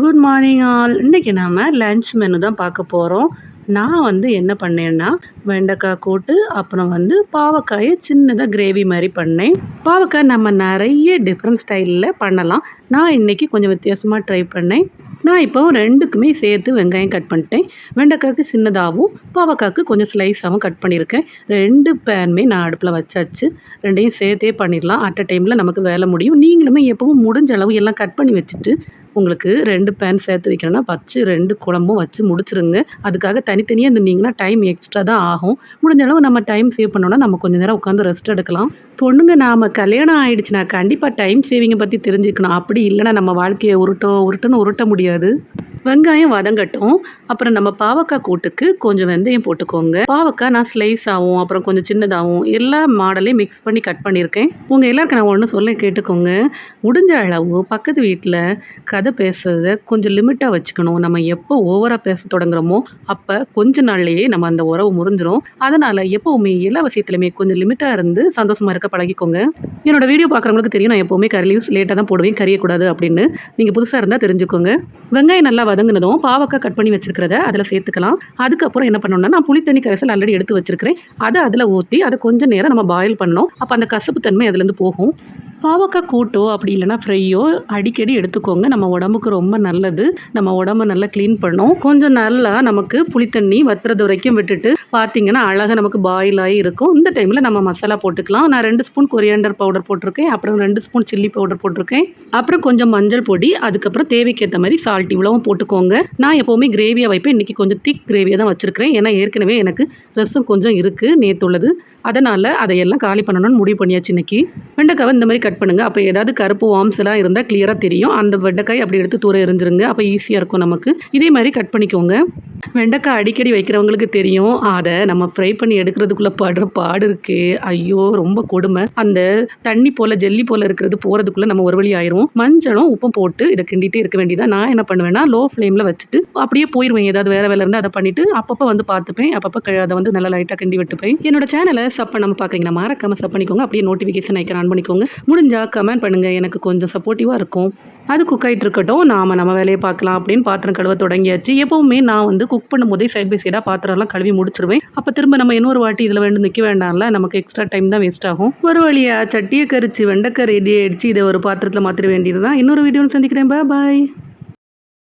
Good morning all இன்றைக்கி நாம் lunch menu தான் பார்க்க போகிறோம் நான் வந்து என்ன பண்ணேன்னா வெண்டைக்காய் கூட்டு அப்புறம் வந்து பாவக்காயை சின்னதாக கிரேவி மாதிரி பண்ணேன். பாவக்காய் நம்ம நிறைய டிஃப்ரெண்ட் ஸ்டைலில் பண்ணலாம். நான் இன்றைக்கி கொஞ்சம் வித்தியாசமாக ட்ரை பண்ணேன். நான் இப்போ ரெண்டுக்குமே சேர்த்து வெங்காயம் கட் பண்ணிட்டேன். வெண்டைக்காய்க்கு சின்னதாகவும் பாவக்காய்க்கு கொஞ்சம் ஸ்லைஸாகவும் கட் பண்ணியிருக்கேன். ரெண்டு பேனுமே நான் அடுப்பில் வச்சாச்சு. ரெண்டையும் சேர்த்தே பண்ணிடலாம். அட் அ டைமில் நமக்கு வேலை முடியும். நீங்களுமே எப்பவும் முடிஞ்ச அளவு எல்லாம் கட் பண்ணி வச்சுட்டு உங்களுக்கு ரெண்டு பேன் சேர்த்து வைக்கணும்னா வச்சு ரெண்டு குழம்பும் வச்சு முடிச்சிருங்க. அதுக்காக தனித்தனியாக இருந்தீங்கன்னா டைம் எக்ஸ்ட்ரா தான் ஆகும். முடிஞ்ச அளவு நம்ம டைம் சேவ் பண்ணோன்னா நம்ம கொஞ்சம் நேரம் உட்காந்து ரெஸ்ட் எடுக்கலாம். பொண்ணுங்க நாம் கல்யாணம் ஆகிடுச்சுன்னா கண்டிப்பாக டைம் சேவிங்கை பற்றி தெரிஞ்சுக்கணும். அப்படி இல்லைன்னா நம்ம வாழ்க்கையை உருட்டோ உருட்டுன்னு உருட்ட முடியாது. வெங்காயம் வதங்கட்டும். அப்புறம் நம்ம பாவக்காய் கூட்டுக்கு கொஞ்சம் வெந்தயம் போட்டுக்கோங்க. பாவக்காய் நான் ஸ்லைஸ் ஆகும் அப்புறம் கொஞ்சம் சின்னதாகவும் எல்லா மாடலையும் மிக்ஸ் பண்ணி கட் பண்ணியிருக்கேன். உங்கள் எல்லாருக்கும் நான் ஒன்று சொல்ல கேட்டுக்கோங்க. முடிஞ்ச அளவு பக்கத்து வீட்டில் கதை பேசுறத கொஞ்சம் லிமிட்டாக வச்சுக்கணும். நம்ம எப்போ ஓவராக பேச தொடங்குறோமோ அப்போ கொஞ்ச நாள்லேயே நம்ம அந்த உறவு முறிஞ்சிரும். அதனால் எப்போவுமே எல்லா விஷயத்துலையுமே கொஞ்சம் லிமிட்டாக இருந்து சந்தோஷமாக இருக்க பழகிக்கோங்க. என்னோட வீடியோ பார்க்குறவங்களுக்கு தெரியும் நான் எப்போவுமே கறி லீவ்ஸ் லேட்டாக தான் போடுவேன் கறியக்கூடாது அப்படின்னு. நீங்கள் புதுசாக இருந்தால் தெரிஞ்சுக்கோங்க. வெங்காயம் நல்லா வதங்கினதும் பாவக்காய் கட் பண்ணி வச்சிருக்கிறத அதில் சேர்த்துக்கலாம். அதுக்கப்புறம் என்ன பண்ணணும்னா நான் புளித்தண்ணி கரைசல் ஆல்ரெடி எடுத்து வச்சிருக்கிறேன். அதை அதில் ஊற்றி அதை கொஞ்சம் நேரம் நம்ம பாயில் பண்ணோம் அப்போ அந்த கசப்பு தன்மை அதுலேருந்து போகும். பாவக்காய் கூட்டோ அப்படி இல்லைன்னா ஃப்ரையோ அடிக்கடி எடுத்துக்கோங்க. நம்ம உடம்புக்கு ரொம்ப நல்லது. நம்ம உடம்ப நல்லா க்ளீன் பண்ணோம். கொஞ்சம் நல்லா நமக்கு புளித்தண்ணி வத்துறது வரைக்கும் விட்டுட்டு பார்த்தீங்கன்னா அழகாக நமக்கு பாயில் ஆகி இருக்கும். இந்த டைமில் நம்ம மசாலா போட்டுக்கலாம். நான் ரெண்டு ஸ்பூன் கொரியாண்டர் பவுடர் போட்டிருக்கேன். அப்புறம் ரெண்டு ஸ்பூன் சில்லி பவுடர் போட்டிருக்கேன். அப்புறம் கொஞ்சம் மஞ்சள் பொடி அதுக்கப்புறம் தேவைக்கேற்ற மாதிரி சால்ட் இவ்வளவும் போட்டுக்கோங்க. நான் எப்போவுமே கிரேவியாக வைப்பேன். இன்றைக்கி கொஞ்சம் திக் கிரேவியாக தான் வச்சுருக்கிறேன். ஏன்னா ஏற்கனவே எனக்கு ரசம் கொஞ்சம் இருக்குது நேற்று உள்ளது. அதனால் அதையெல்லாம் காலி பண்ணணும்னு முடிவு பண்ணியாச்சு இன்னைக்கு. வெண்டைக்காவை இந்த மாதிரி கட் பண்ணுங்கள் அப்போ ஏதாவது கருப்பு வாம்ஸ் எல்லாம் இருந்தால் கிளியராக தெரியும். அந்த வெண்டைக்காய் அப்படி எடுத்து தூர எரிஞ்சிருங்க அப்போ ஈஸியாக இருக்கும் நமக்கு. இதே மாதிரி கட் பண்ணிக்கோங்க. வெண்டைக்காய் அடிக்கடி வைக்கிறவங்களுக்கு தெரியும். அதை நம்ம ஃப்ரை பண்ணி எடுக்கிறதுக்குள்ளே படுற பாடு இருக்கு. ஐயோ ரொம்ப கொடுமை. அந்த தண்ணி போல் ஜெல்லி போல் இருக்கிறது போகிறதுக்குள்ளே நம்ம ஒரு வழி ஆயிரும். மஞ்சளும் உப்பும் போட்டு இதை கிண்டிகிட்டே இருக்க வேண்டியதாக நான் என்ன பண்ணுவேன்னா லோ ஃப்ளேமில் வச்சுட்டு அப்படியே போயிடுவேன் ஏதாவது வேறு வேலை இருந்தால் அதை பண்ணிவிட்டு அப்பப்போ வந்து பார்த்துப்பேன். அப்பப்போ அதை வந்து நல்லா லைட்டாக கிண்டி விட்டுப்பேன். என்னோட சேனலை சப் பண்ணாமல் பார்க்குறீங்கன்னா மறக்காமல் சப் பண்ணிக்கோங்க. அப்படியே நோட்டிஃபிகேஷன் ஐக்கன் ஆன் பண்ணிக்கோங்க. முடிஞ்சால் கமெண்ட் பண்ணுங்கள் எனக்கு கொஞ்சம் சப்போர்ட்டிவாக இருக்கும். அது குக் ஆகிட்டு இருக்கட்டும். நாம் நம்ம வேலையை பார்க்கலாம் அப்படின்னு பாத்திரம் கழுவ தொடங்கியாச்சு. எப்போவுமே நான் வந்து குக் பண்ணும்போதே சைட் பை சைடாக பாத்திரம்லாம் கழுவி முடிச்சிருவேன். அப்போ திரும்ப நம்ம இன்னொரு வாட்டி இதில் வேண்டு நிற்க வேண்டாம்ல? நமக்கு எக்ஸ்ட்ரா டைம் தான் வேஸ்ட் ஆகும். ஒரு வழியாக சட்டியை கரிச்சு வெண்டைக்கரை ரெடி ஆயிடுச்சு. இதை ஒரு பாத்திரத்தில் மாற்றிட வேண்டியது தான் இன்னொரு வீடியோன்னு சந்திக்கிறேன். பாய்